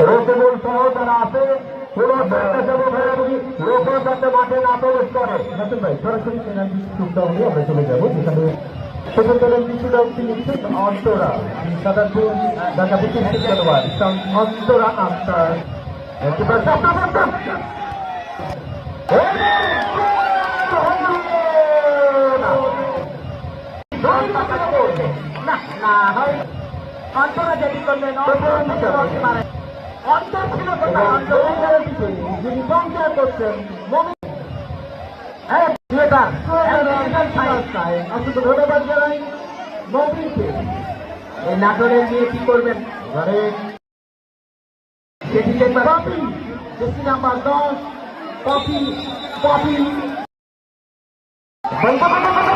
রসিবুল সহ যারা আছে লোকও যাতে মাঠে না প্রবেশ করে। নতুন ভাই সরাসরি পেনাল্টি সুবিধা হলে আমরা চলে যাব যেখানে প্রথম দলের কিছুটা উঠে নিচ্ছেন অন্তরা সাদাপুর ঢাকা বিশেষ ধন্যবাদ অন্তরা আক্তার একেবারে সামনে ধন্যবাদ জানাই নবীনকে নিয়ে কি করবেন? ঘরে সেটি কপি। যেটি নাম্বার দশ কপি কপি দর্শক বন্ধুরা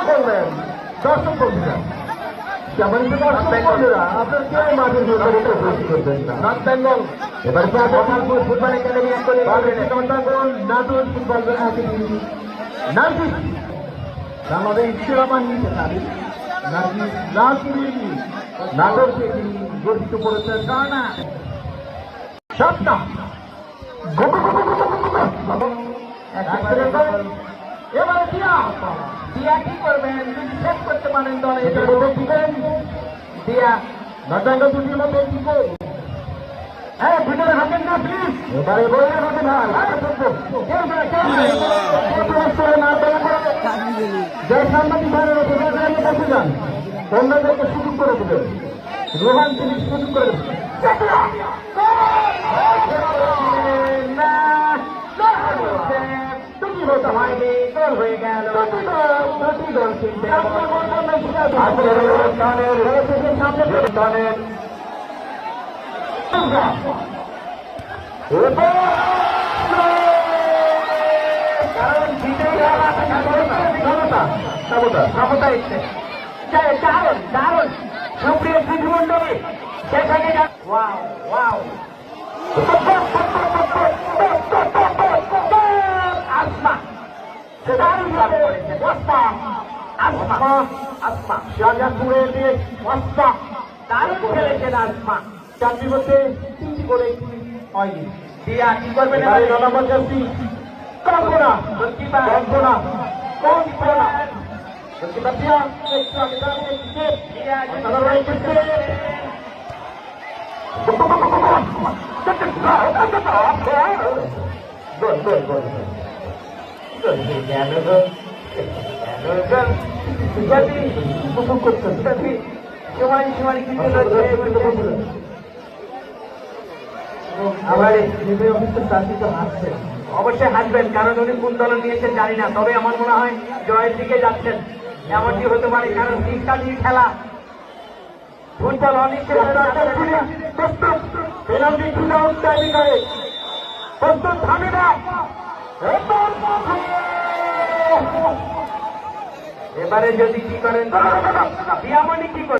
যেমন দর্শক বন্ধুরা আপনার কেউ মাঠের ভিতরে প্রবেশ করবেন না নর্থ বেঙ্গল এবার ফুটবল একাডেমি নাটুর ফুটবল একাডেমি। নার্গিস। বাংলাদেশ সেনাবাহিনী নারী নার্গিস নাসিরি নাটক থেকে গঠিত করেছেন রানা সপ্তাহ এবার দিয়া দিয়া কি করবেন? যদি শেষ করতে পারেন দলে। দিবেন দিয়া নটাঙ্গ দুটির মধ্যে কি হ্যাঁ ভিতরে হাতেন না প্লিজ এবারে বলে হাতে ভাই। যে সাংবাদিক ভাইয়ের যান। অন্যদেরকে সুযোগ করে দেবেন। রোহান তিনি সুযোগ করে দেবেন। হতে হয়নি গোল হয়ে গেল দুটি দারুণ সুপ্রিয় শিশুমন্ডলী সেখানে ওয়াও ওয়াও আসমা দারুণ ভাবে করেছে ওয়াস্তা আসমা আসমা শাহজাহানপুরের দিয়ে ওয়াস্তা দারুণ খেলেছেন আসমা চাকরি করতে তিনটি করে হয়নি। দিয়া কি করবেন জার্সি কল্পনা কল্পনা কল্পনা। গোলকিপার দিয়া একটু আগে দাঁড়িয়ে দিচ্ছে অবশ্যই হাসবেন, কারণ উনি কোন দল নিয়েছেন জানি না, তবে আমার মনে হয় জয়ের দিকে যাচ্ছেন। এমনটি হতে পারে, কারণ শিক্ষা নিয়ে খেলা। ফুটবল টাইমি করে। এবারে যদি কি করেন বিয়ামণি কি করেন?